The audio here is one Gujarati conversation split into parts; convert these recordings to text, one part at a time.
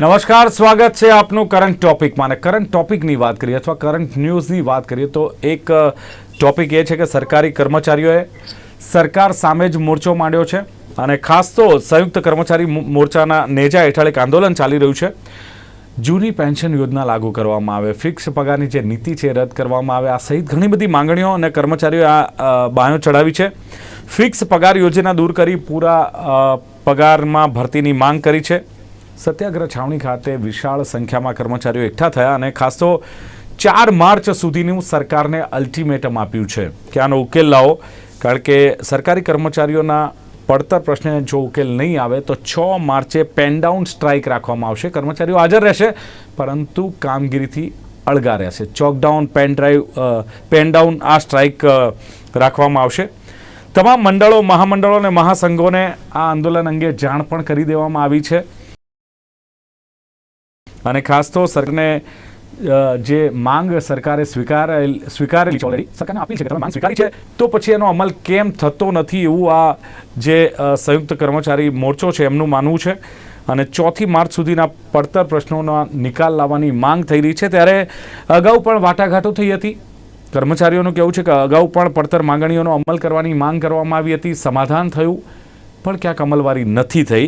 નમસ્કાર, સ્વાગત છે આપનું કરંટ ટોપિકમાં અને કરંટ ટોપિકની વાત કરીએ અથવા કરંટ ન્યૂઝની વાત કરીએ તો એક ટોપિક એ છે કે સરકારી કર્મચારીઓએ સરકાર સામે જ મોરચો માંડ્યો છે અને ખાસ તો સંયુક્ત કર્મચારી મોરચાના નેજા હેઠળ એક આંદોલન ચાલી રહ્યું છે. જૂની પેન્શન યોજના લાગુ કરવામાં આવે, ફિક્સ પગારની જે નીતિ છે રદ કરવામાં આવે, આ સહિત ઘણી બધી માંગણીઓ અને કર્મચારીઓએ આ બાયો ચડાવી છે. ફિક્સ પગાર યોજના દૂર કરી પૂરા પગારમાં ભરતીની માંગ કરી છે. સત્યાગ્રહ છાવણી ખાતે વિશાળ સંખ્યામાં કર્મચારીઓ એકઠા થયા અને ખાસ તો ચાર માર્ચ સુધીનું સરકારને અલ્ટિમેટમ આપ્યું છે. કે આનો ઉકેલ લાવો. કારણ કે સરકારી કર્મચારીઓના પડતર પ્રશ્ને જો ઉકેલ નહીં આવે તો છ માર્ચે પેનડાઉન સ્ટ્રાઇક રાખવામાં આવશે. કર્મચારીઓ હાજર રહેશે, પરંતુ કામગીરીથી અળગા રહેશે. Chalk down pen drive pen down આ સ્ટ્રાઇક રાખવામાં આવશે. તમામ મંડળો, મહામંડળો અને મહાસંઘોને આ આંદોલન અંગે જાણ પણ કરી દેવામાં આવી છે. અને ખાસ તો સરકારને જે માંગ સરકારે સ્વીકારેલ, સ્વીકારેલી છે ઓલરેડી સરકારને આપી છે કે તમે માંગ સ્વીકારી છે, તો પછી એનો અમલ કેમ થતો નથી એવું આ જે સંયુક્ત કર્મચારી મોરચો છે એમનું માનવું છે. અને ચોથી માર્ચ સુધીના પડતર પ્રશ્નોના નિકાલ લાવવાની માંગ થઈ રહી છે. ત્યારે અગાઉ પણ વાટાઘાટો થઈ હતી. કર્મચારીઓનું કહેવું છે કે અગાઉ પણ પડતર માંગણીઓનો અમલ કરવાની માંગ કરવામાં આવી હતી, સમાધાન થયું, પણ ક્યાંક અમલવારી નથી થઈ.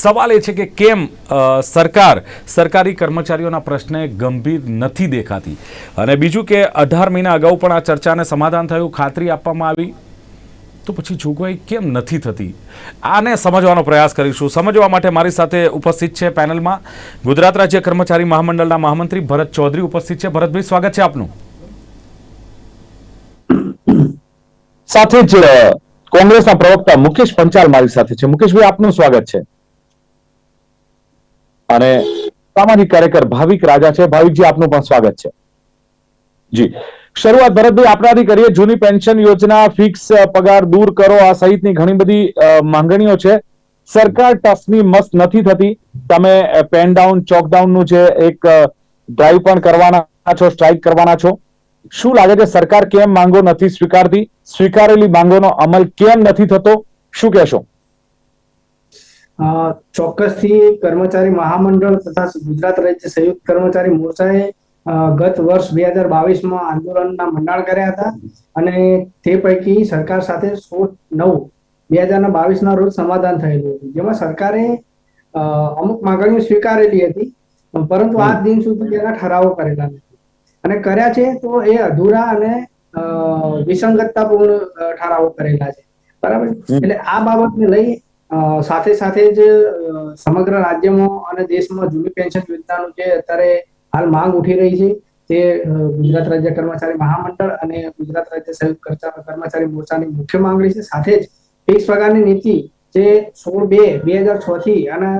સવાલ એ છે કે કેમ સરકાર સરકારી કર્મચારીઓના પ્રશ્ને ગંભીર નથી દેખાતી? અને બીજું કે અઢાર મહિના અગાઉ પણ આ ચર્ચાને સમાધાન થયું, ખાતરી આપવામાં આવી. તો પછી જોગવાઈ કેમ નથી થતી? આને સમજવાનો પ્રયાસ કરીશું. સમજવા માટે મારી સાથે ઉપસ્થિત છે પેનલમાં ગુજરાત રાજ્ય કર્મચારી મહામંડળના મહામંત્રી ભરત ચૌધરી ઉપસ્થિત છે. ભરતભાઈ, સ્વાગત છે આપનું. સાથે જ કોંગ્રેસના પ્રવક્તા મુકેશ પંચાલ મારી સાથે છે. મુકેશભાઈ, આપનું સ્વાગત છે. અને સામાજિક કાર્યકર ભાવિક રાજા છે. ભાવિકજી, આપનું પણ સ્વાગત છે. જી. શરૂઆત, ભરતભાઈ, આપણાથી કરીએ. જૂની પેન્શન યોજના ફિક્સ પગાર દૂર કરો. આ સહિતની ઘણી બધી માંગણીઓ છે. સરકાર ટસની મસ્ત નથી થતી. તમે પેન ડાઉન ચોકડાઉનનું જે એક ડ્રાઈવ પણ કરવાના છો સ્ટ્રાઇક કરવાના છો. શું લાગે છે સરકાર કેમ માંગો નથી સ્વીકારતી? સ્વીકારેલી માંગોનો અમલ કેમ નથી થતો? શું કહેશો? ચોક્કસથી કર્મચારી મહામંડળ તથા ગુજરાત રાજ્ય સંયુક્ત કર્મચારી મોરચાએ ગત વર્ષ બે હજાર બાવીસમાં આંદોલનના મંડાણ કર્યા હતા અને તે પૈકી સરકાર સાથે સોળ નવ બે હજાર બાવીસના રોજ સમાધાન થયેલું હતું. જેમાં સરકારે અમુક માંગણીઓ સ્વીકારેલી હતી પરંતુ આજ દિન સુધી તેના ઠરાવો કરેલા નથી. અને કર્યા છે તો એ અધૂરા અને વિસંગતતાપૂર્ણ ઠરાવો કરેલા છે. બરાબર એટલે આ બાબતને લઈ સાથે સાથે જ સમગ્ર રાજ્યમાં અને દેશમાં જૂની પેન્શન યોજનાનું જે અત્યારે હાલ માંગ ઉઠી રહી છે તે ગુજરાત રાજ્ય કર્મચારી મહામંડળ અને ગુજરાત રાજ્ય સંયુક્ત કર્મચારી મોરચાની મુખ્ય માંગણી છે. સાથે જ ફિક્સ પગારની નીતિ જે સોળ બે બે હજાર છ થી અને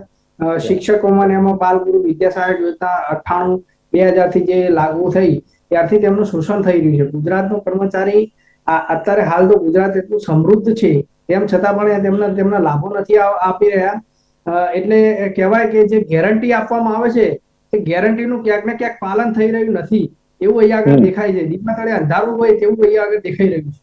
શિક્ષકોમાં ને એમાં બાલગુરુ વિદ્યા સહાયક યોજના અઠ્ઠાણું બે હજારથી જે લાગુ થઈ ત્યારથી તેમનું શોષણ થઈ રહ્યું છે. ગુજરાતનો કર્મચારી અત્યારે હાલ તો ગુજરાત એટલું સમૃદ્ધ છે તેમ છતાં પણ તેમના તેમના લાભો નથી આપી રહ્યા. એટલે કહેવાય કે જે ગેરંટી આપવામાં આવે છે તે ગેરંટીનું ક્યાંક ને ક્યાંક પાલન થઈ રહ્યું નથી. એવું અહીંયા આગળ દેખાય છે. દીપના તળે અંધારું હોય તેવું અહીંયા આગળ દેખાઈ રહ્યું છે.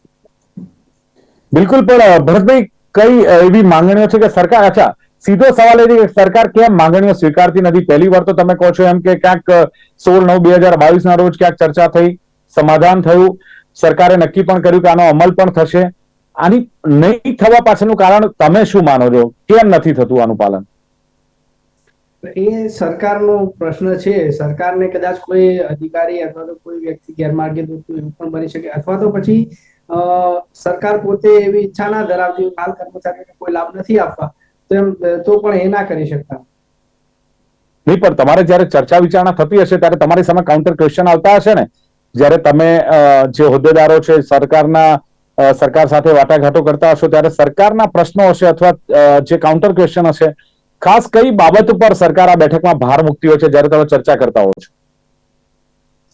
બિલકુલ પણ ભરતભાઈ કઈ એવી માંગણીઓ છે કે સરકાર અચ્છા સીધો સવાલ એ છે કે સરકાર કેમ માંગણીઓ સ્વીકારતી નથી? પહેલી વાર તો તમે કહો છો એમ કે ક્યાંક સોળ નવ બે હજાર બાવીસ ના રોજ ક્યાંક ચર્ચા થઈ સમાધાન થયું સરકારે નક્કી પણ કર્યું કે આનો અમલ પણ થશે. આની નહીં થવા પાછળનું કારણ તમે શું માનો છો? કેમ નથી થતું આનું પાલન? એ સરકારનો પ્રશ્ન છે. સરકારને કદાચ કોઈ અધિકારી અથવા તો કોઈ વ્યક્તિ ગેરમાર્ગે દોરતું એવું પણ બની શકે. અથવા તો પછી સરકાર પોતે એવી ઈચ્છા ના ધરાવતી હોય, બાલ કર્મચારીઓને કોઈ લાભ નથી આપવા. તો એમ તો પણ એ ના કરી શકતા. નહીં પણ તમારે જ્યારે ચર્ચા વિચારણા થતી હશે ત્યારે તમારી સામે કાઉન્ટર ક્વેશ્ચન આવતા હશે ને? જ્યારે તમે જે હોદ્દેદારો છે સરકારના સરકાર સાથે વાટાઘાટો કરતા હશો ત્યારે સરકારના પ્રશ્નો હશે અથવા જે કાઉન્ટર ક્વેશ્ચન હશે ખાસ કઈ બાબત ઉપર સરકાર આ બેઠકમાં ભાર મૂકતી હોય છે જ્યારે તમે ચર્ચા કરતા હો છો?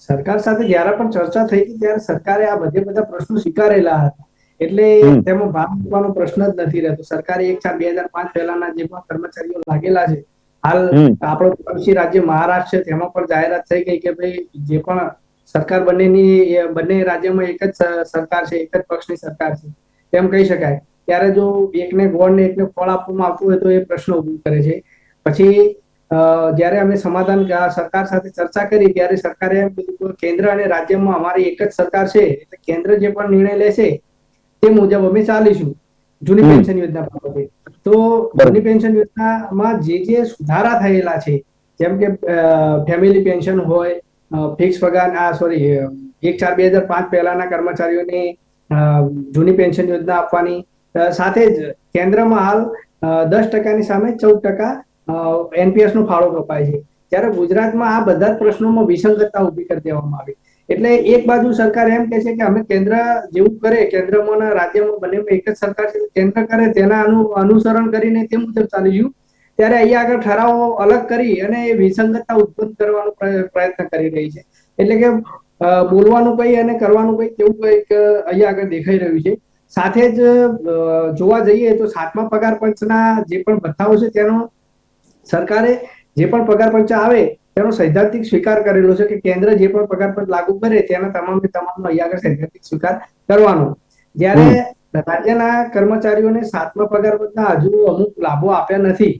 સરકાર સાથે જ્યારે પણ ચર્ચા થઈ હતી ત્યારે સરકારે આ બધે બધા પ્રશ્નો સ્વીકારેલા હતા. એટલે. તેમાં ભાગ મૂકવાનો પ્રશ્ન જ નથી રહેતો. સરકારે એક ચાર બે હજાર પાંચ પહેલાના જે પણ કર્મચારીઓ લાગેલા છે હાલ આપણો પડોશી રાજ્ય મહારાષ્ટ્ર છે તેમાં પણ જાહેરાત થઈ ગઈ કે ભાઈ જે પણ સરકાર બંનેની બંને રાજ્યમાં એક જ સરકાર છે એક જ પક્ષની સરકાર છે. તેમ કહી શકાય. ત્યારે જો એકને ગોળ ને એકને ફળ આપવામાં આવતું હોય તો એ પ્રશ્ન ઊભો કરે છે. પછી જ્યારે અમે સમાધાન સરકાર સાથે ચર્ચા કરી ત્યારે સરકારે એમ કીધું કેન્દ્ર અને રાજ્યમાં અમારી એક જ સરકાર છે એટલે કેન્દ્ર જે પણ નિર્ણય લેશે તે મુજબ અમે ચાલીશું. જૂની પેન્શન યોજના બાબતે. તો જૂની પેન્શન યોજનામાં જે જે સુધારા થયેલા છે જેમ કે ફેમિલી પેન્શન હોય ફિક્સ પગાર આ સોરી એક ચાર બે હજાર પાંચ પહેલાના કર્મચારીઓને જૂની પેન્શન યોજના આપવાની. સાથે જ કેન્દ્રમાં હાલ દસ ટકાની સામે ચૌદ ટકા એનપીએસ નો ફાળો કપાય છે. ત્યારે ગુજરાતમાં આ બધા જ પ્રશ્નોમાં વિસંગતતા ઊભી કરી દેવામાં આવી. એટલે એક બાજુ સરકાર એમ કહે છે કે અમે કેન્દ્ર જેવું કરે કેન્દ્રમાં રાજ્યમાં બંનેમાં એક જ સરકાર છે, કેન્દ્ર કરે, તેના અનુસરણ કરીને તે મુજબ ચાલીશું ત્યારે અહીંયા આગળ ઠરાવો અલગ કરી અને એ વિસંગતતા ઉત્પન્ન કરવાનો પ્રયત્ન કરી રહી છે. એટલે કે બોલવાનું કઈ અને કરવાનું કઈ તેવું કંઈક અહીંયા આગળ દેખાઈ રહ્યું છે. સાથે જ જોવા જઈએ તો સાતમા પગાર પંચના જે પણ ભથ્થાઓ છે તેનો સરકારે જે પણ પગાર પંચ આવે તેનો સૈદ્ધાંતિક સ્વીકાર કરેલો છે કે કેન્દ્ર જે પણ પગાર પર લાગુ કરે તેના તમામે તમામ અહીંયા આગળ સૈદ્ધાંતિક સ્વીકાર કરવાનો. જ્યારે રાજ્યના કર્મચારીઓને સાતમા પગાર પંચના હજુ અમુક લાભો આપ્યા નથી.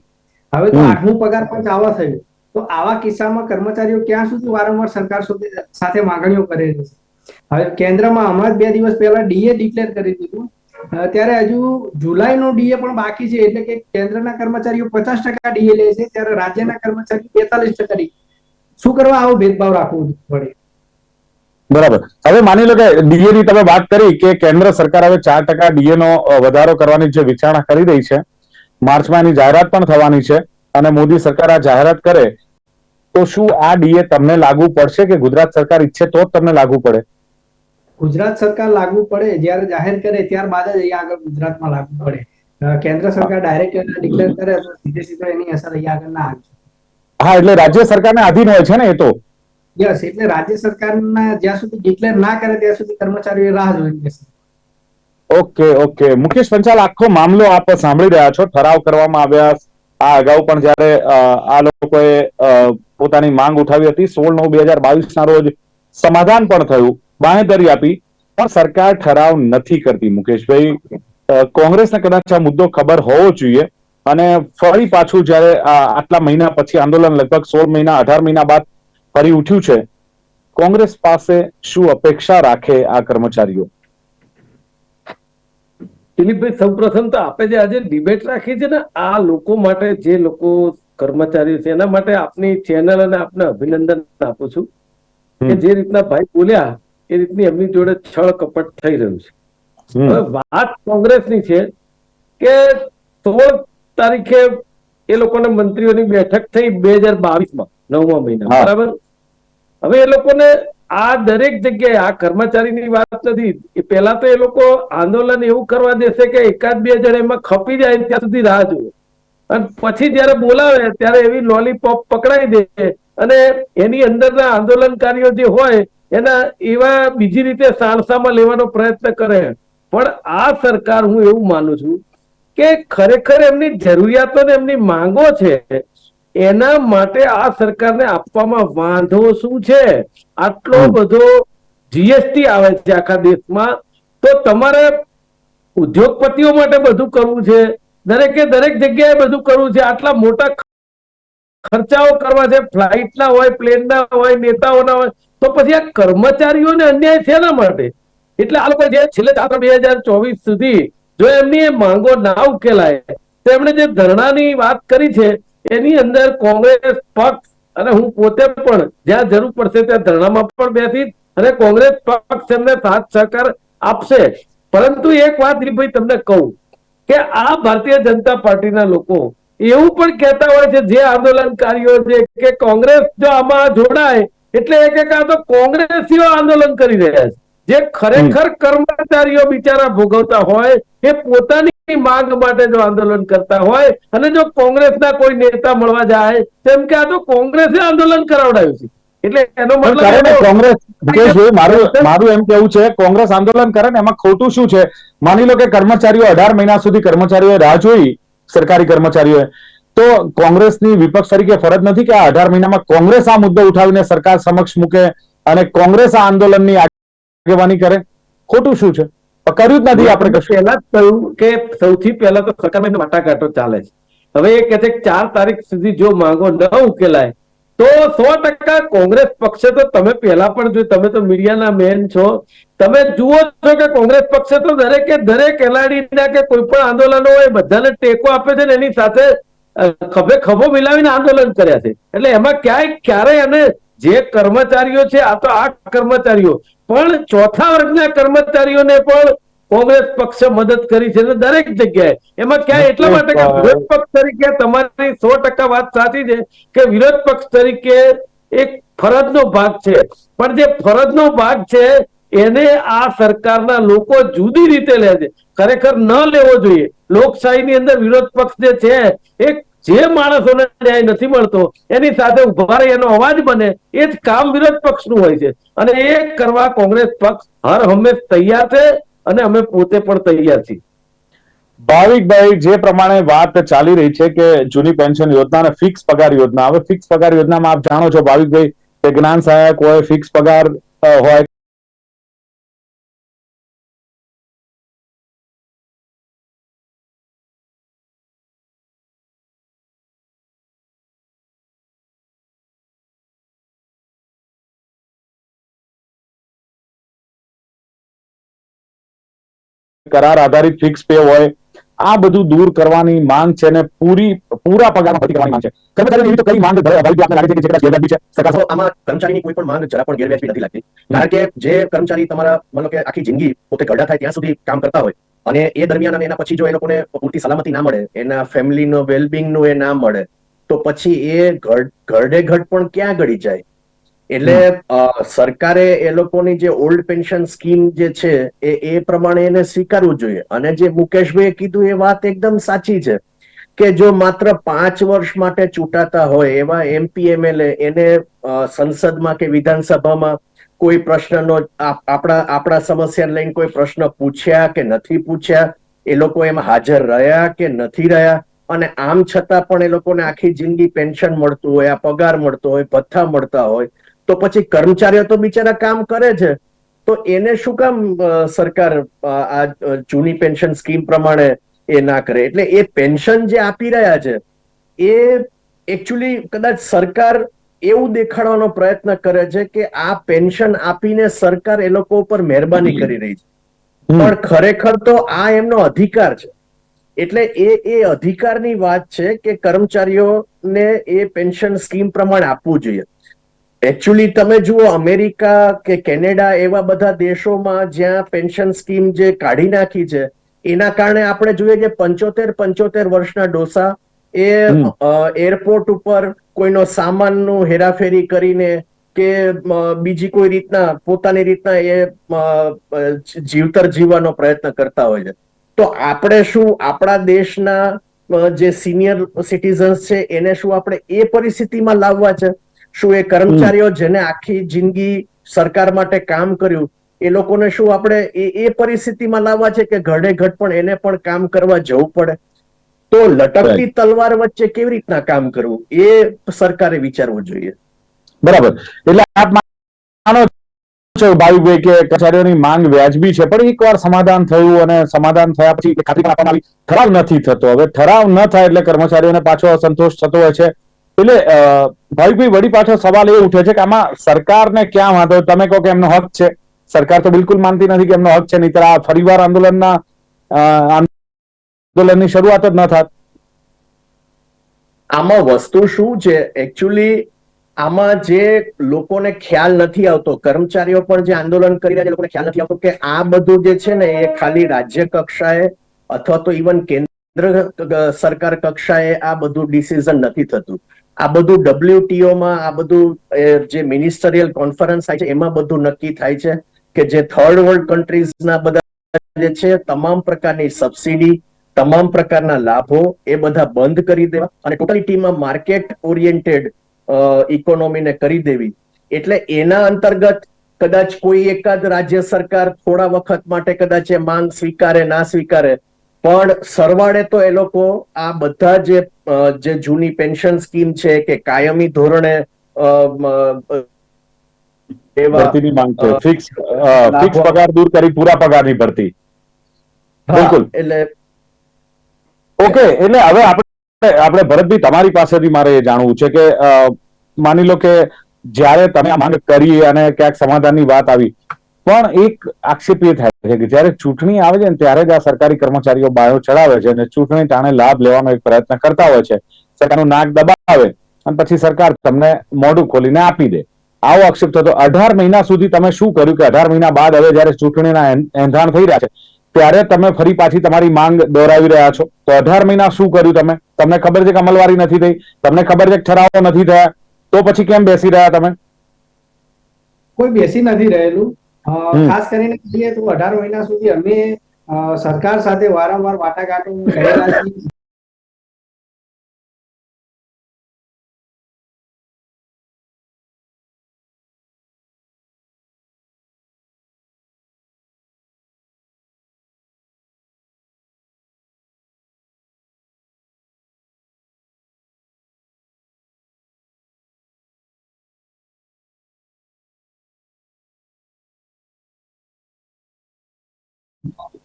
હવે તો આઠમું પગાર પંચ આવા થયું. તો આવા કિસ્સામાં કર્મચારીઓ ક્યાં સુધી વારંવાર સરકાર સાથે માંગણીઓ કરે છે? હવે કેન્દ્રમાં હમણાં જ બે દિવસ પહેલા ડીએ ડિક્લેર કરી દીધું. ત્યારે હજુ જુલાઈનો ડીએ પણ બાકી છે. એટલે કે કેન્દ્રના કર્મચારીઓ પચાસ ટકા ડીએ લે છે. ત્યારે રાજ્યના કર્મચારીઓ બેતાલીસ ટકા DA. શું કરવા આવો ભેદભાવ રાખવો પડે બરાબર. હવે માની લો કે ડીએ ની તમે વાત કરી કે કેન્દ્ર સરકાર હવે ચાર ટકા ડીએ નો વધારો કરવાની જે વિચારણા કરી રહી છે માર્ચમાં એની જાહેરાત પણ થવાની છે અને મોદી સરકાર આ જાહેરાત કરે તો શું આ ડીએ તમને લાગુ પડશે કે ગુજરાત સરકાર ઈચ્છે તો જ તમને લાગુ પડે? ગુજરાત સરકાર લાગુ પડે જ્યારે જાહેર કરે ત્યારબાદ જ અહીંયા આગળ ગુજરાતમાં લાગુ પડે. કેન્દ્ર સરકાર ડાયરેક્ટ ડિક્લેર કરે તો સીધે સીધો એની અસર અહીંયા આગળ ના આવે હા એટલે રાજ્ય સરકારને આધીન હોય છે ને એ તો. યસ એટલે રાજ્ય સરકારના જ્યાં સુધી ડિક્લેર ના કરે ત્યાં સુધી કર્મચારીઓ રાહ જોઈ લેશે. Okay okay. મુકેશ પંચાલ આખો મામલો આપ સાંભળી રહ્યા છો. ઠરાવ કરવામાં આવ્યા. આ અગાઉ પણ જ્યારે આ લોકોએ પોતાની માંગ ઉઠાવી હતી સોળ નવ બે હજાર બાવીસ ના રોજ સમાધાન પણ થયું. બાંહેધરી આપી પણ સરકાર ઠરાવ નથી કરતી મુકેશભાઈ. કોંગ્રેસને કદાચ આ મુદ્દો ખબર હોવો જોઈએ. અને ફરી પાછું જ્યારે આટલા મહિના પછી આંદોલન લગભગ સોળ મહિના અઢાર મહિના બાદ ફરી ઉઠ્યું છે કોંગ્રેસ પાસે શું અપેક્ષા રાખે આ કર્મચારીઓ? દિલીપભાઈ સૌપ્રથમ તો આપણે જે આજે ડિબેટ રાખી છે ને આ લોકો માટે જે લોકો કર્મચારીઓ છે એના માટે આપની ચેનલ અને આપને અભિનંદન આપું છું કે જે રીતના ભાઈ બોલ્યા એ રીતની એમની જોડે છળ કપટ થઈ રહ્યું છે. હવે વાત કોંગ્રેસની છે કે સોળ તારીખે એ લોકોને મંત્રીઓની બેઠક થઈ બે હજાર બાવીસમાં નવમા મહિના બરાબર? હવે એ લોકોને આ દરેક જગ્યાએ આ કર્મચારીની વાત નથી. એ પહેલા તો એ લોકો આંદોલન એવું કરવા દેશે કે એકાદ બે જણ એમાં ખપી જાય ત્યાં સુધી રાહ જુઓ. અને પછી જયારે બોલાવે ત્યારે એવી લોલીપોપ પકડાઈ દે અને એની અંદરના આંદોલનકારીઓ જે હોય એના એવા બીજી રીતે સાણસામાં લેવાનો પ્રયત્ન કરે. પણ આ સરકાર હું એવું માનું છું કે ખરેખર એમની જરૂરિયાતો ને એમની માંગો છે એના માટે આ સરકારને આપવામાં વાંધો શું છે? આટલો. બધો જીએસટી આવે છે આખા દેશમાં. તો તમારે ઉદ્યોગપતિઓ માટે બધું કરવું છે? દરેકે દરેક જગ્યાએ બધું કરવું છે? આટલા મોટા ખર્ચાઓ કરવા છે? ફ્લાઇટના હોય પ્લેનના હોય નેતાઓના હોય તો પછી આ કર્મચારીઓને અન્યાય છે એના માટે? એટલે આ લોકો જે છેલ્લે બે હજાર ચોવીસ સુધી જો એમની એ માંગો ના ઉકેલાય તેમણે જે ધરણાની વાત કરી છે, એની અંદર કોંગ્રેસ પક્ષ અને હું પોતે પણ જ્યાં જરૂર પડશે ત્યાં ધરણામાં પણ બેસી અને કોંગ્રેસ પક્ષ એમને સાથ સહકાર આપશે. પરંતુ એક વાત ભાઈ તમને કહું કે આ ભારતીય જનતા પાર્ટીના લોકો એવું પણ કહેતા હોય છે, જે આંદોલનકારીઓ છે, કે કોંગ્રેસ જો આમાં જોડાય, એટલે એક એક આ તો કોંગ્રેસીઓ આંદોલન કરી રહ્યા છે. જે ખરેખર કર્મચારીઓ બિચારા ભોગવતા હોય એ પોતાની માંગ માટે જો આંદોલન કરતા હોય અને જો કોંગ્રેસના કોઈ નેતા મળવા જાય તેમ કે આ તો કોંગ્રેસે આંદોલન કરાવડાયું છે. એટલે એનો મતલબ કોંગ્રેસ મારું મારું એમ કેવું છે કોંગ્રેસ આંદોલન કરે ને એમાં ખોટું શું છે? માની લો કે કર્મચારીઓ અઢાર મહિના સુધી કર્મચારીઓએ રાહ જોઈ સરકારી કર્મચારીઓએ. તો કોંગ્રેસની વિપક્ષ તરીકે ફરજ નથી કે આ અઢાર મહિનામાં કોંગ્રેસ આ મુદ્દો ઉઠાવીને સરકાર સમક્ષ મૂકે અને કોંગ્રેસ આ આંદોલનની આગેવાની કરે. ખોટું શું છે? કર્યું જ નથી આપણે કશું. પહેલા કહ્યું કે સૌથી પહેલા તો સરકારમાં વાટાઘાટો ચાલે છે. હવે એ કહે છે કે ચાર તારીખ સુધી જો માંગો ન ઉકેલાય, તો સો ટકા કોંગ્રેસ પક્ષે તો તમે પહેલા પણ જો તમે તો મીડિયાના મેન છો. તમે જુઓ છો કે કોંગ્રેસ પક્ષે તો દરેકે દરેક ખેલાડીના કે કોઈ પણ આંદોલનો હોય, બધાને ટેકો આપે છે ને એની સાથે ખભે ખભો મિલાવીને આંદોલન કર્યા છે. એટલે એમાં ક્યાંય ક્યારેય અને જે કર્મચારીઓ છે, આ તો આ કર્મચારીઓ પણ ચોથા વર્ગના કર્મચારીઓને પણ કોંગ્રેસ પક્ષે મદદ કરી છે દરેક જગ્યાએ. એમાં ક્યાંય એટલા માટે કે વિરોધ પક્ષ તરીકે તમારી સો ટકા વાત સાચી છે કે વિરોધ પક્ષ તરીકે એક ફરજનો ભાગ છે. પણ જે ફરજનો ભાગ છે એને આ સરકારના લોકો જુદી રીતે લે છે. ખરેખર ન લેવો જોઈએ. લોકશાહીની અંદર વિરોધ પક્ષ જે છે એ જે માણસોને ન્યાય નથી મળતો, એની સાથે ઊભા રહી, એનો અવાજ બને, એ જ કામ વિરોધ પક્ષનું હોય છે. અને એ કરવા કોંગ્રેસ પક્ષ હર હંમેશ તૈયાર છે અને અમે પોતે પણ તૈયાર છીએ. ભાવિકભાઈ જે પ્રમાણે વાત ચાલી રહી છે કે જૂની પેન્શન યોજના અને ફિક્સ પગાર યોજના, હવે ફિક્સ પગાર યોજનામાં આપ જાણો છો ભાવિકભાઈ કે જ્ઞાન સહાયક હોય, ફિક્સ પગાર હોય કરાર આધારિત ફિક્સ પે હોય, આ બધું દૂર કરવાની માંગ છે અને પૂરી, પૂરા પગારમાં ભરતી કરવાની માંગ છે. કર્મચારીની એવી તો કઈ માંગ ભાવિકભાઈ આપને લાગે છે કે જે કદાચ ગેરવ્યાજબી છે? સરકાર આમાં કર્મચારીની કોઈ પણ માંગ જરા પણ ગેરવાજબી નથી લાગતી. કારણ કે જે કર્મચારી તમારા મતલબ કે આખી જિંદગી પોતે ઘરડા થાય ત્યાં સુધી કામ કરતા હોય, અને એ દરમિયાન અને એના પછી જો એ લોકોને પૂરતી સલામતી ના મળે, એના ફેમિલીનો વેલબિંગનું એ ના મળે, તો પછી એ ઘર, ઘરડે ઘડ પણ ક્યાં ગળી જાય? એટલે સરકારે એ લોકોની જે ઓલ્ડ પેન્શન સ્કીમ જે છે એ એ પ્રમાણે એને સ્વીકારવું જોઈએ. અને જે મુકેશભાઈએ કીધું એ વાત એકદમ સાચી છે કે જો માત્ર પાંચ વર્ષ માટે ચૂંટાતા હોય એવા એમપી એમએલએ એને સંસદમાં કે વિધાનસભામાં કોઈ પ્રશ્નનો આપણા આપણા સમસ્યા લઈને કોઈ પ્રશ્ન પૂછ્યા કે નથી પૂછ્યા એ લોકો એમાં હાજર રહ્યા કે નથી રહ્યા? અને આમ છતાં પણ એ લોકોને આખી જિંદગી પેન્શન મળતું હોય આ પગાર મળતો હોય ભથ્થા મળતા હોય તો પછી કર્મચારીઓ તો બિચારા કામ કરે છે. તો એને શું કામ સરકાર આ જૂની પેન્શન સ્કીમ પ્રમાણે એ ના કરે? એટલે એ પેન્શન જે આપી રહ્યા છે એ એકચ્યુઅલી કદાચ સરકાર એવું દેખાડવાનો પ્રયત્ન કરે છે કે આ પેન્શન આપીને સરકાર એ લોકો ઉપર મહેરબાની કરી રહી છે. પણ ખરેખર તો આ એમનો અધિકાર છે. એટલે એ એ અધિકારની વાત છે કે કર્મચારીઓને એ પેન્શન સ્કીમ પ્રમાણે આપવું જોઈએ. એકચ્યુઅલી તમે જુઓ અમેરિકા કે કેનેડા એવા બધા દેશોમાં જ્યાં પેન્શન સ્કીમ જે કાઢી નાખી છે એના કારણે આપણે જોઈએ કે પંચોતેર પંચોતેર વર્ષના ડોસા એ એરપોર્ટ ઉપર કોઈનો સામાનનું હેરાફેરી કરીને કે બીજી કોઈ રીતના પોતાની રીતના એ જીવતર જીવવાનો પ્રયત્ન કરતા હોય છે. તો આપણે શું આપણા દેશના જે સિનિયર સિટીઝન્સ છે એને શું આપણે એ પરિસ્થિતિમાં લાવવા છે? શું એ કર્મચારીઓ જેને આખી જિંદગી સરકાર માટે કામ કર્યું એ લોકોને શું આપણે એ એ પરિસ્થિતિમાં લાવવા છે કે ઘડે ઘટ પણ એને પણ કામ કરવા જવું પડે? તો લટકતી તલવાર વચ્ચે કેવી રીતના કામ કરવું? એ સરકારે વિચારવું જોઈએ. બરાબર. એટલે આપ માનો છો ભાઈ કે કર્મચારીઓની માંગ વ્યાજબી છે પણ એકવાર સમાધાન થયું અને સમાધાન થયા પછી ખાતરી આપવામાં આવી. ઠરાવ નથી થતો. હવે ઠરાવ ન થાય એટલે કર્મચારીઓને પાછો અસંતોષ થતો હોય છે. એટલે ભાવિકભાઈ વળી પાછો સવાલ એ ઉઠે છે કે આમાં સરકારને ક્યાં વાંધો? તમે કહો કે એમનો હક છે. સરકાર તો બિલકુલ માનતી નથી કે એમનો હક છે, નહીતર આ ફરીવાર આંદોલનના આંદોલનની શરૂઆત જ ન થાત. આમાં વસ્તુ શું છે? એકચ્યુઅલી આમાં જે લોકોને ખ્યાલ નથી આવતો, કર્મચારીઓ પણ જે આંદોલન કરી રહ્યા છે લોકોને ખ્યાલ નથી આવતો કે આ બધું જે છે ને, એ ખાલી રાજ્ય કક્ષાએ અથવા તો ઇવન કેન્દ્ર સરકાર કક્ષાએ આ બધું ડિસિઝન નથી થતું. આ બધું WTO માં આ બધું જે મિનિસ્ટરિયલ કોન્ફરન્સ થાય છે, એમાં બધું નક્કી થાય છે કે જે થર્ડ વર્લ્ડ કન્ટ્રીઝના બધા જે છે, તમામ પ્રકારની સબસિડી તમામ પ્રકારના લાભો એ બધા બંધ કરી દેવા અને ટોટલિટીમાં માર્કેટ ઓરિએન્ટેડ ઇકોનોમીને કરી દેવી. એટલે એના અંતર્ગત કદાચ કોઈ એકાદ રાજ્ય સરકાર થોડા વખત માટે કદાચ એ માંગ સ્વીકારે, ના સ્વીકારે પણ સરવાળે તો એ લોકો આ બધા જે જે જૂની પેન્શન સ્કીમ છે કે કાયમી ધોરણે અ, મ, અ, એવા ભરતીની માંગ છે ફિક્સ ફિક્સ પગાર દૂર કરી પૂરા પગારની ભરતી બિલકુલ. એટલે ઓકે એટલે હવે આપણે આપણે ભરતભાઈ તમારી પાસેથી મારે એ જાણવું છે કે માની લો કે જ્યારે તમે આ માંગ કરી અને ક્યાંક સમાધાનની વાત આવી પણ એક આક્ષેપ એ થાય છે કે જ્યારે ચૂંટણી આવે છે ને ત્યારે જ આ સરકારી કર્મચારીઓ બાયો ચડાવે છે અને ચૂંટણી ટાણે લાભ લેવાનો એક પ્રયત્ન કરતા હોય છે. સરકારનું નાક દબાવે અને પછી સરકાર તમને મોઢું ખોલીને આપી દે. આવો આક્ષેપ થતો અઢાર મહિના સુધી તમે શું કર્યું કે અઢાર મહિના બાદ હવે જયારે ચૂંટણીના એંધાણ થઈ રહ્યા છે, ત્યારે તમે ફરી પાછી તમારી માંગ દોહરાવી રહ્યા છો. તો અઢાર મહિના શું કર્યું તમે? તમને ખબર છે કે અમલવારી નથી થઈ? તમને ખબર છે કે ઠરાવો નથી થયા? તો પછી કેમ બેસી રહ્યા તમે? કોઈ બેસી નથી રહેલું. ખાસ કરીને કહીએ તો અઢાર મહિના સુધી અમે સરકાર સાથે વારંવાર વાટાઘાટો કરેલા છીએ.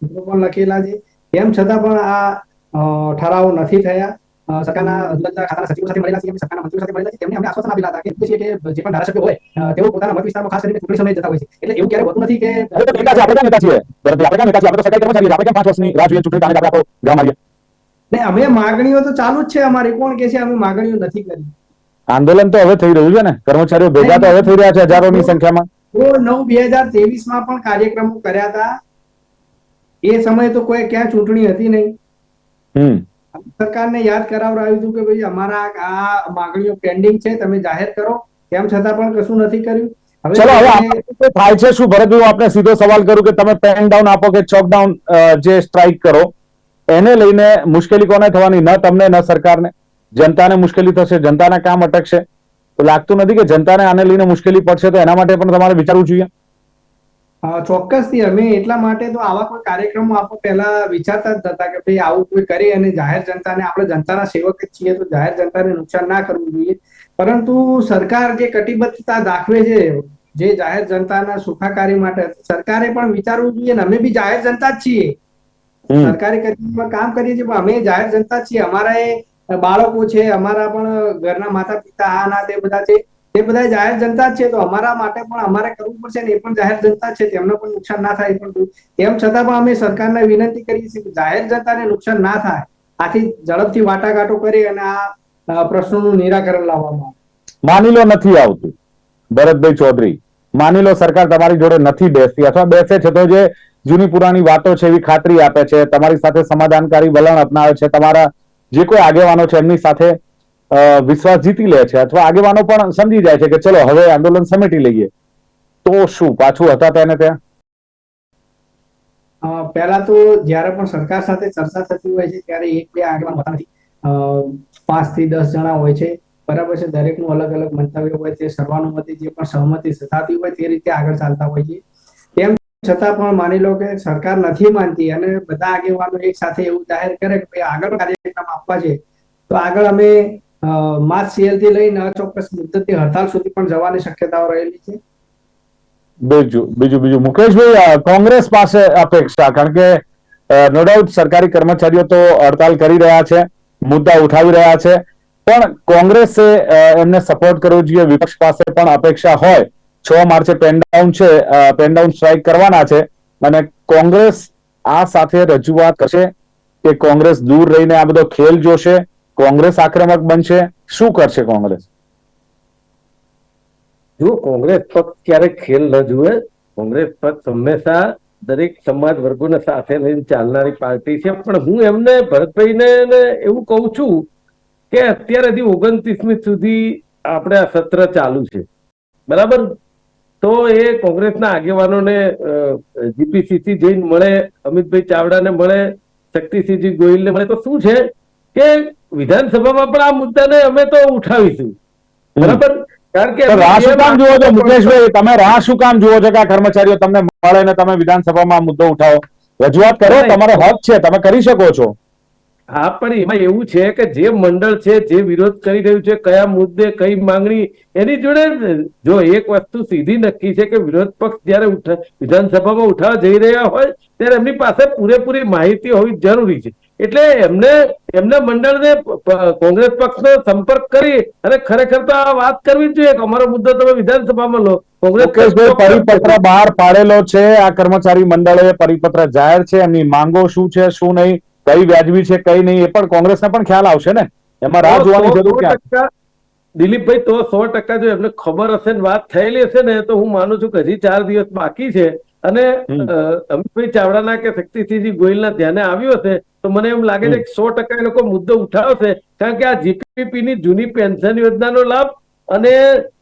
પણ લખેલા છે. એમ છતાં પણ આ ઠરાવો નથી થયા. સરકારના જુદા જુદા ખાતાના સચિવો સાથે મળેલા છીએ સરકારના મંત્રીઓ સાથે મળેલા છીએ તેમને અમને આશ્વાસન આપેલા હતા કે ઈચ્છીએ કે જે પણ ધારાસભ્યો હોય તેઓ પોતાના મત વિસ્તારમાં ખાસ કરીને ચૂંટણી સમયે જતા હોય છે. એટલે એવું ક્યારે હોતું નથી કે હવે તો નેતા છે, આપણે નેતા છીએ? આપણે નેતા છીએ? આપણે તો સરકારી કર્મચારી આપણે કેમ પાંચ વર્ષની રાહ જોઈએ ચૂંટણી આપણે આપણો ગામ આવીએ. ને અમે માગણીઓ તો ચાલુ જ છે અમારી કોણ કે છે અમે માગણીઓ નથી કરી. આંદોલન તો હવે થઈ રહ્યું છે ને કર્મચારીઓ ભેગા તો હવે થઈ રહ્યા છે હજારોની સંખ્યામાં. નવ બે હજાર ત્રેવીસમાં પણ કાર્યક્રમો કર્યા હતા. એ સમયે તો કોઈ ક્યાં ચૂંટણી હતી નહીં. હમ. સરકારને યાદ કરાવડાવ્યું હતું કે ભાઈ અમારા આ માગણીઓ પેન્ડિંગ છે તમે જાહેર કરો. તેમ છતાં પણ કશું નથી કર્યું. ચલો હવે થાય છે શું ભરતભાઈ આપણે સીધો સવાલ કરું કે તમે પેન ડાઉન આપો કે ચોક ડાઉન જે સ્ટ્રાઇક કરો એને લઈને મુશ્કેલી કોને થવાની? ન તમને ન સરકારને. જનતાને મુશ્કેલી થશે જનતાના કામ અટકશે. તો લાગતું નથી કે જનતાને આને લઈને મુશ્કેલી પડશે તો એના માટે પણ તમારે વિચારવું જોઈએ. ચોક્કસથી અમે એટલા માટે તો આવા કોઈ કાર્યક્રમો આપણે પહેલા વિચારતા જ હતા કે ભાઈ આવું કોઈ કરી અને જાહેર જનતાને આપણે જનતાના સેવક જ છીએ તો જાહેર જનતાને નુકસાન ના કરવું જોઈએ. પરંતુ સરકાર જે કટિબદ્ધતા દાખવે છે જે જાહેર જનતાના સુખાકારી માટે સરકારે પણ વિચારવું જોઈએ અને અમે બી જાહેર જનતા જ છીએ. સરકારી કચેરીમાં કામ કરીએ છીએ પણ અમે જાહેર જનતા છીએ. અમારા એ બાળકો છે અમારા પણ ઘરના માતા પિતા આ ના તે બધા છે. તે બધા જાહેર જનતા છે, તો અમારા માટે પણ અમારે કરવું પડશે ને એ પણ જાહેર જનતા છે, તેમને પણ નુકસાન ના થાય પણ એમ છતાં પણ અમે સરકારને વિનંતી કરીએ છીએ કે જાહેર જનતાને નુકસાન ના થાય. આથી ઝડપથી વાટાઘાટો કરી અને આ પ્રશ્નોનું નિરાકરણ લાવવામાં માની લો નથી આવતું, ભરતભાઈ ચૌધરી. માની લો સરકાર તમારી જોડે નથી બેસતી અથવા બેસે છે તો જે જૂની પુરાણી વાતો છે એવી ખાતરી આપે છે, તમારી સાથે સમાધાનકારી વલણ અપનાવે છે, તમારા જે કોઈ આગેવાનો છે એમની સાથે વિશ્વાસ જીતી લે છે અથવા આગેવાનો પણ સમજી જાય છે કે ચલો, હવે આંદોલન સમેટી લઈએ. તો શું? પાછું હતા તેને ત્યાં? પહેલા તો જ્યારે પણ સરકાર સાથે ચર્ચા થતી હોય છે, ત્યારે એક બે આગેવાન હોતા પાંચથી દસ જણા હોય છે. બરાબર છે, દરેકનું અલગ અલગ મંતવ્ય હોય તે સર્વાનુમતિ જે પણ સહમતિ થતી હોય તે રીતે આગળ ચાલતા હોય છે. તેમ છતાં પણ માની લો કે સરકાર નથી માનતી અને બધા આગેવાનો એક સાથે એવું જાહેર કરે કે ભાઈ આગળ કાર્યક્રમ આપવા છે. તો આગળ અમે અ, માર્ચ CL થી લઈને અચોક્કસ મુદ્દતની હડતાલ સુધી પણ જવાની શક્યતાઓ રહેલી છે. બીજું બીજું બીજું. મુકેશભાઈ કોંગ્રેસ પાસે અપેક્ષા કારણ કે નો ડાઉટ સરકારી કર્મચારીઓ તો હડતાલ કરી રહ્યા છે મુદ્દા ઉઠાવી રહ્યા છે. પણ કોંગ્રેસે એમને સપોર્ટ કરવો જોઈએ વિપક્ષ પાસે પણ અપેક્ષા હોય. છ માર્ચે પેનડાઉન છે પેનડાઉન સ્ટ્રાઇક કરવાના છે. અને કોંગ્રેસ આ સાથે રજૂઆત કરશે કે કોંગ્રેસ દૂર રહીને આ બધો ખેલ જોશે. કોંગ્રેસ આક્રમક બનશે? શું કરશે કોંગ્રેસ? જો કોંગ્રેસ પક્ષ ક્યારેક ખેલ ન જુએ, કોંગ્રેસ પક્ષ હંમેશા દરેક સમાજ વર્ગોને સાથે લઈને ચાલનારી પાર્ટી છે. પણ હું એમને ભરતભાઈને એવું કહું છું કે અત્યારેથી ઓગણત્રીસમી સુધી આપણે આ સત્ર ચાલુ છે. બરાબર? તો એ કોંગ્રેસના આગેવાનોને જીપીસીસી જઈને મળે, અમિતભાઈ ચાવડાને મળે, શક્તિસિંહજી ગોહિલને મળે. તો શું છે કે વિધાનસભામાં પણ આ મુદ્દાને અમે તો ઉઠાવીશું. બરાબર? કારણ કે રાહ શું કામ જુઓ છો મુકેશભાઈ? તમે રાહ શું કામ જુઓ છો કે આ કર્મચારીઓ તમને મળે ને તમે વિધાનસભામાં મુદ્દો ઉઠાવો? રજૂઆત કરો તમારો હક છે તમે કરી શકો છો. હા પણ એમાં એવું છે કે જે મંડળ છે જે વિરોધ કરી રહ્યું છે કયા મુદ્દે કઈ માંગણી એની જોડે જો એક વસ્તુ સીધી નક્કી છે કે વિરોધ પક્ષ જયારે વિધાનસભામાં ઉઠાવા જઈ રહ્યા હોય ત્યારે એમની પાસે પૂરેપૂરી માહિતી હોવી જરૂરી છે. એટલે એમને એમના મંડળને કોંગ્રેસ પક્ષનો સંપર્ક કરી અને ખરેખર તો આ વાત કરવી જોઈએ કે અમારો મુદ્દો તમે વિધાનસભામાં લો. કોંગ્રેસ પરિપત્ર બહાર પાડેલો છે. આ કર્મચારી મંડળે પરિપત્ર જાહેર છે. એમની માંગો શું છે શું નહીં કઈ વ્યાજબી છે કઈ નહીં એ પણ કોંગ્રેસને પણ ખ્યાલ આવશે ને? એમાં રાહ જોવાની જરૂર ક્યાં? દિલીપભાઈ તો સો ટકા જો એમને ખબર હશે ને વાત થયેલી હશે ને તો હું માનું છું કે હજી ચાર દિવસ બાકી છે. અને અમિતભાઈ ચાવડાના કે શક્તિસિંહજી ગોહિલના ધ્યાને આવ્યું હશે તો મને એમ લાગે છે કે સો ટકા એ લોકો મુદ્દો ઉઠાવશે કારણ કે આ જીપીપી ની જૂની પેન્શન યોજનાનો લાભ અને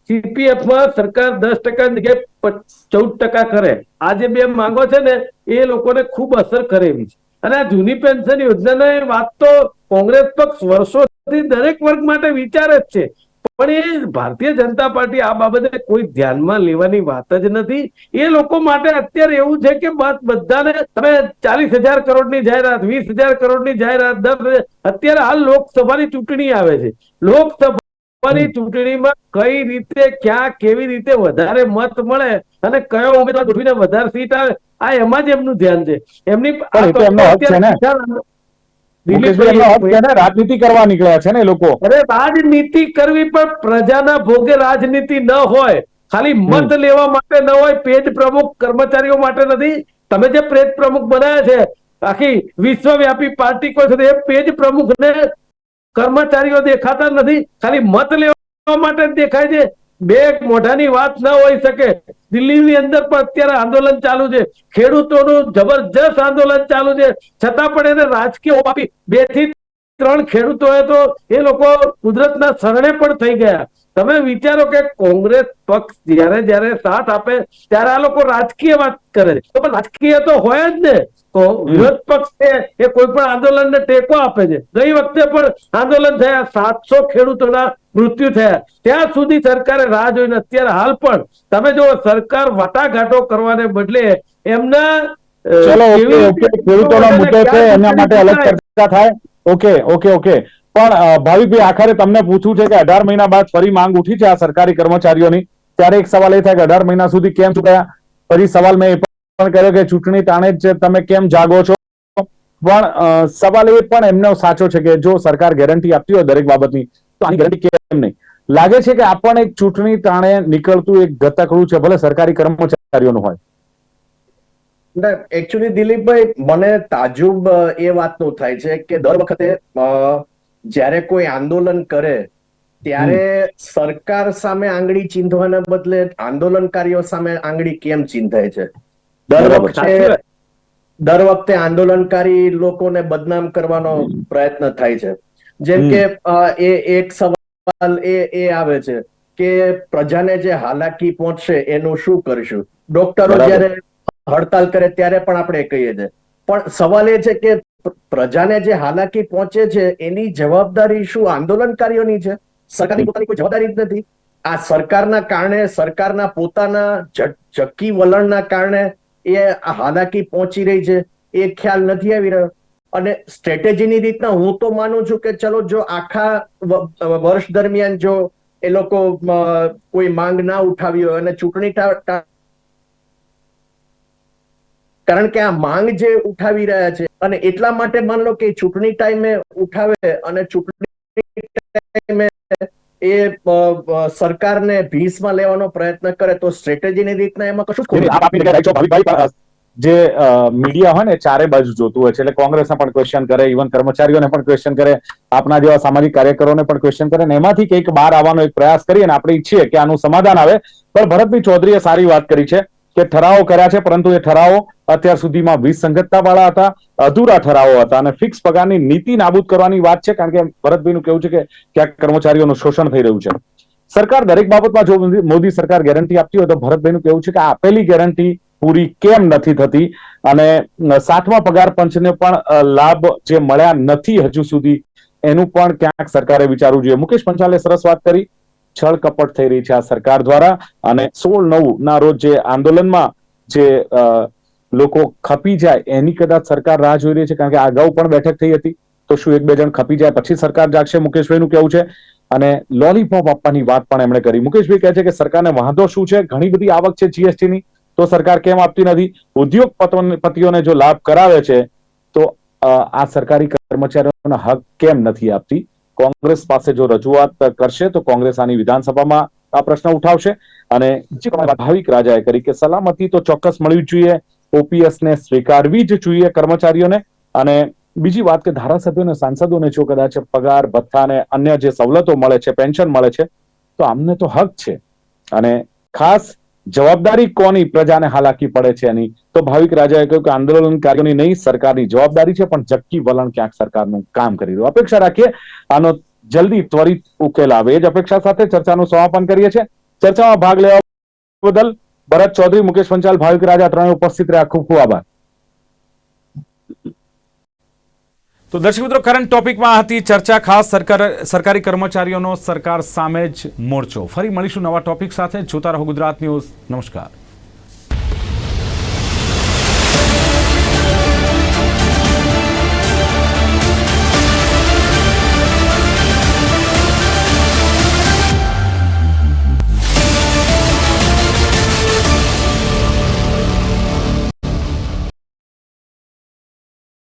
CPF માં સરકાર દસ ટકા જગ્યાએ ચૌદ ટકા કરે. આ જે બે માંગો છે ને એ લોકોને ખૂબ અસર કરે એવી છે. અને આ જૂની પેન્શન યોજનાની વાત તો કોંગ્રેસ પક્ષ વર્ષોથી દરેક વર્ગ માટે વિચારે જ છે. પણ એ ભારતીય જનતા પાર્ટી આ બાબતે કોઈ ધ્યાનમાં લેવાની વાત જ નથી. એ લોકો માટે અત્યારે એવું છે કે બસ બધાને તમે ચાલીસ હજાર કરોડની જાહેરાત વીસ હજાર કરોડની જાહેરાત દસ અત્યારે હાલ લોકસભાની ચૂંટણી આવે છે. લોકસભાની ચૂંટણીમાં કઈ રીતે ક્યાં કેવી રીતે વધારે મત મળે અને કયો ઉમેદવાર ગોઠવીને વધારે સીટ આવે આ એમાં જ એમનું ધ્યાન છે. એમની રાજનીતિ કરવા નીકળ્યા છે ને લોકો. અરે રાજનીતિ કરવી પણ પ્રજાના ભોગે રાજનીતિ ન હોય. ખાલી મત લેવા માટે ન હોય પેજ પ્રમુખ કર્મચારીઓ માટે નથી. તમે જે પેજ પ્રમુખ બનાવ્યા છે આખી વિશ્વવ્યાપી પાર્ટી કોઈ છે એ પેજ પ્રમુખને કર્મચારીઓ દેખાતા નથી. ખાલી મત લેવા માટે દેખાય છે. બે મોઢાની વાત ન હોઈ શકે. દિલ્હીની અંદર પણ અત્યારે આંદોલન ચાલુ છે. ખેડૂતોનું જબરજસ્ત આંદોલન ચાલુ છે. છતાં પણ એને રાજકીય આપી બેથી ત્રણ ખેડૂતોએ તો એ લોકો કુદરતના શરણે પણ થઈ ગયા. તમે વિચારો કે કોંગ્રેસ પક્ષ જયારે જયારે સાથ આપે, ત્યારે આ લોકો રાજકીય વાત કરે છે. રાજકીય તો હોય જ ને. તો વિરોધ પક્ષ છે એ કોઈ પણ આંદોલનને ટેકો આપે છે. ગઈ વખતે પણ આંદોલન થયા સાતસો ખેડૂતોના મૃત્યુ થયા. ત્યાં સુધી સરકારે રાહ જોઈને અત્યારે હાલ પણ તમે જો સરકાર વાટાઘાટો કરવાને બદલે એમના ખેડૂતોનો મુદ્દો છે એના માટે અલગ ચર્ચા થાય. Okay okay okay. પણ ભાવિકભાઈ આખરે તમને પૂછવું છે કે અઢાર મહિના બાદ ફરી માંગ ઉઠી છે આ સરકારી કર્મચારીઓની? ત્યારે એક સવાલ એ થાય કે અઢાર મહિના સુધી કેમ ચૂક્યા ફરી સવાલ મેં પણ કર્યો કે ચૂંટણી તાણે જ તમે કેમ જાગો છો? પણ સવાલ એ પણ એમનો સાચો છે કે જો સરકાર ગેરંટી આપતી હોય દરેક બાબતની તો આની ગેરંટી કેમ નહીં? લાગે છે કે આ પણ એક ચૂંટણી તાણે નીકળતું એક ગતકડું છે ભલે સરકારી કર્મચારીઓનું હોય. એકચ્યુઅલી દિલીપભાઈ મને તાજુબ એ વાતનું થાય છે કે દર વખતે જ્યારે કોઈ આંદોલન કરે ત્યારે સરકાર સામે આંગળી ચીંધવાના બદલે આંદોલનકારીઓ સામે આંગળી કેમ ચીંધાય છે? દર વખતે દર વખતે આંદોલનકારી લોકોને બદનામ કરવાનો પ્રયત્ન થાય છે. જેમ. કે એ એક સવાલ એ એ આવે છે કે પ્રજાને જે હાલાકી પહોંચશે એનું શું કરશું? ડોક્ટરો. જ્યારે હડતાલ કરે ત્યારે પણ આપણે કહીએ છીએ. પણ સવાલ એ છે કે પ્રજાને જે હાલાકી પહોંચે છે એની જવાબદારી શું આંદોલનકારીઓની છે? સરકારની પોતાની કોઈ જવાબદારી જ નથી. આ સરકારના કારણે સરકારના પોતાના ઝ- વલણના કારણે એ હાલાકી પહોંચી રહી છે, એ ખ્યાલ નથી આવી રહ્યો. અને સ્ટ્રેટેજીની રીતના હું તો માનું છું કે ચલો જો આખા વર્ષ દરમિયાન જો એ લોકો કોઈ માંગ ના ઉઠાવી હોય અને ચૂંટણી કારણ કે આ માંગ જે ઉઠાવી રહ્યા છે અને એટલા માટે માન લો કે ચૂંટણી ટાઈમે ઉઠાવે અને ચૂંટણી એ સરકારને ભીસમાં લેવાનો પ્રયત્ન કરે તો સ્ટ્રેટેજીની રીતના એમાં કશું ખોટું જે મીડિયા હોય ને ચારે બાજુ જોતું હોય છે એટલે કોંગ્રેસને પણ ક્વેશ્ચન કરે ઇવન કર્મચારીઓને પણ ક્વેશ્ચન કરે આપના જેવા સામાજિક કાર્યકરોને પણ ક્વેશ્ચન કરે ને એમાંથી કંઈક બહાર આવવાનો એક પ્રયાસ કરીએ અને આપણે ઈચ્છીએ કે આનું સમાધાન આવે. પણ ભરતભાઈ ચૌધરીએ સારી વાત કરી છે. કે ઠરાવો કર્યા છે, પરંતુ એ ઠરાવો અત્યાર સુધીમાં વિસંગતતા વાળા હતા, અધૂરા ઠરાવો હતા અને ફિક્સ પગારની નીતિ નાબૂદ કરવાની વાત છે, કારણ કે ભરતભાઈનું કેવું છે કે ક્યાંક કર્મચારીઓનું શોષણ થઈ રહ્યું છે. સરકાર દરેક બાબતમાં જો મોદી- સરકાર ગેરંટી આપતી હોય તો ભરતભાઈનું કેવું છે કે આપેલી ગેરંટી પૂરી કેમ નથી થતી? અને સાતમા પગાર પંચને પણ લાભ જે મળ્યા નથી હજુ સુધી, એનું પણ ક્યાંક સરકારે વિચારવું જોઈએ. મુકેશ પંચાલે સરસ વાત કરી. છળ કપટ થઈ રહી છે આ સરકાર દ્વારા અને સોળ નવ ના રોજ જે આંદોલનમાં જે લોકો ખપી જાય એની કદાચ સરકાર રાહ જોઈ રહી છે કારણ કે અગાઉ પણ બેઠક થઈ હતી. તો શું એક બે જણ ખપી જાય પછી સરકાર જાગશે? મુકેશભાઈનું કેવું છે? અને લોલીપોપ આપવાની વાત પણ એમણે કરી. મુકેશભાઈ કહે છે કે સરકારને વાંધો શું છે? ઘણી બધી આવક છે જીએસટી ની તો સરકાર કેમ આપતી નથી? ઉદ્યોગપતિઓને જો લાભ કરાવે છે, તો આ સરકારી કર્મચારીઓના હક કેમ નથી આપતી? કોંગ્રેસ પાસે જો રજૂઆત કરશે, તો કોંગ્રેસ આની વિધાનસભામાં આ પ્રશ્ન ઉઠાવશે. અને ભાવિક રાજાએ કરી કે સલામતી તો ચોક્કસ મળવી જોઈએ ઓપીએસ ને સ્વીકારવી જ જોઈએ કર્મચારીઓને. અને બીજી વાત કે ધારાસભ્યોને સાંસદોને જો કદાચ પગાર, ભથ્થા અને અન્ય જે સવલતો મળે છે, પેન્શન મળે છે, તો આમને તો હક છે. અને ખાસ જવાબદારી કોની પ્રજાને હાલાકી પડે છે એની? તો ભાવિક રાજાએ કહ્યું કે આંદોલનકારીઓની નહીં, સરકારની જવાબદારી છે, પણ જક્કી વલણ ક્યાંક સરકારનું કામ કરી રહ્યું. અપેક્ષા રાખીએ, આનો જલ્દી ત્વરિત ઉકેલ આવે. એ જ અપેક્ષા સાથે ચર્ચાનું સમાપન કરીએ છીએ. ચર્ચામાં ભાગ લેવા બદલ ભરત ચૌધરી, મુકેશ પંચાલ, ભાવિક રાજા ત્રણે ઉપસ્થિત રહ્યા. ખૂબ ખૂબ આભાર. તો દર્શક મિત્રો કરંટ ટોપિકમાં હતી ચર્ચા. ખાસ સરકાર, સરકારી કર્મચારીઓનો સરકાર સામે જ મોરચો. ફરી મળીશું નવા ટોપિક સાથે. જોતા રહો ગુજરાત ન્યૂઝ. નમસ્કાર.